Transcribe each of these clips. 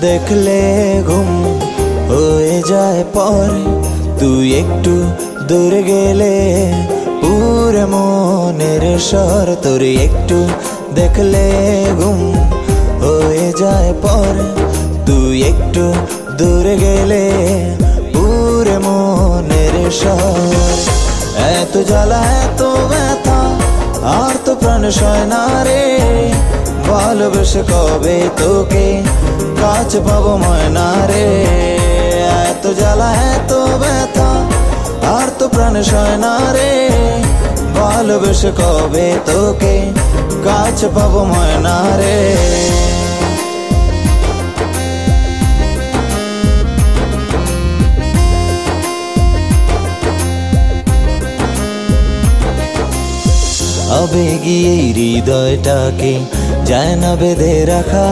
দেখলে ঘুম হয়ে যায় পরে। তুই একটু দূরে গেলে পুরে মনের স্বর। তোর একটু দেখলে ঘুম হয়ে যায় পরে। তুই একটু দূরে গেলে পুরে মনের স্বর। এত জ্বালা, এত ব্যথা, আর তো প্রাণ সয় না রে। ভালোবেসে কবে তোকে কাজ পাবো ময়না রে। এত জ্বালা, এত ব্যথা, আর তো প্রাণ সয় না রে। ভালোবেসে কবে তোকে কাজ পাবো ময়না রে। আবেগী এই হৃদয়টাকে যায় না বেঁধে রাখা।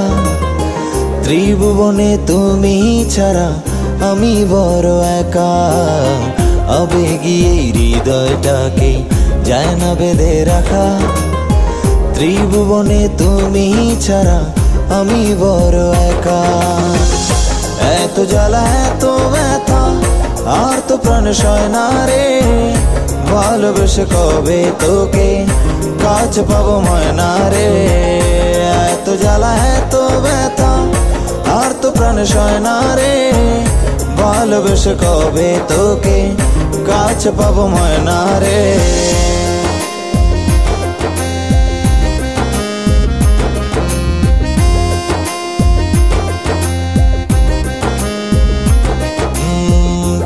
ত্রিভুবনে তুমি ছাড়া আমি বড় একা। আবেগী এই হৃদয়টাকে যায় না বেঁধে রাখা। ত্রিভুবনে তুমি ছাড়া আমি বড় একা। এত জ্বালা, এত ব্যথা, আর তো প্রাণ সয় না রে। ভালোবেসে কবে তোকে কাজ পাবো ময়না রে। এত জ্বালা, এত সয় না রে। ভালোবেসে কবে তোকে কাজ পাবো ময়না রে।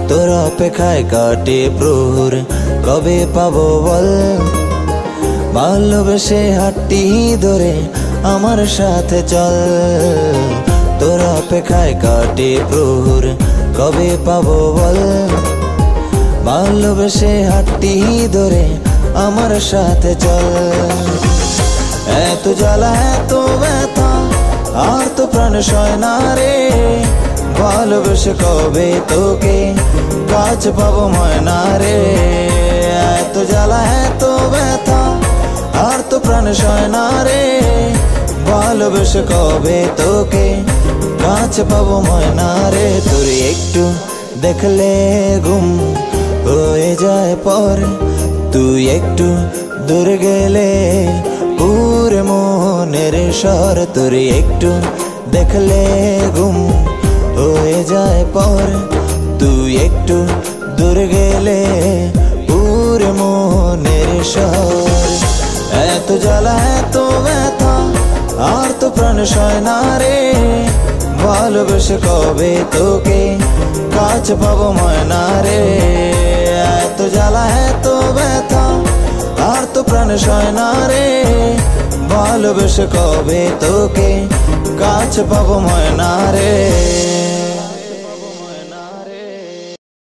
তোর অপেক্ষায় কাটে প্রহর, কবে পাবো বল? ভালোবেসে হাঁটি ধরে আমার সাথে চল। তোর অপেক্ষায় কাটে প্রহর। কবে পাবো বল? ভালোবেসে হাঁটি ধরে আমার সাথে চল। এত জ্বালা, এত ব্যথা, আর তো প্রাণ সয় না রে। ভালোবেসে কবে তোকে কাজ পাবো ময়না রে। এত জ্বালা, এত ব্যথা, আর তো প্রাণ সয় না রে। ভালোবেসে কবে তোকে কাজ পাবো ময়না রে তোর একটু দেখলে ঘুম হয়ে যায় পর। তুই একটু দূর গেলে পুরে মনের স্বর, তোর একটু দেখলে ঘুম হয়ে যায় পর। তুই একটু দূর গেলে পুরে মনের স্বর। এত জ্বালা, এত ব্যথা, আর তো প্রাণ সয় না রে। ভালোবেসে কবে তোকে কাজ পাবো ময়না রে? এত জ্বালা, এত ব্যথা, আর তো প্রাণ সয় না রে। ভালোবেসে কবে তোকে কাজ পাবো ময়না রে?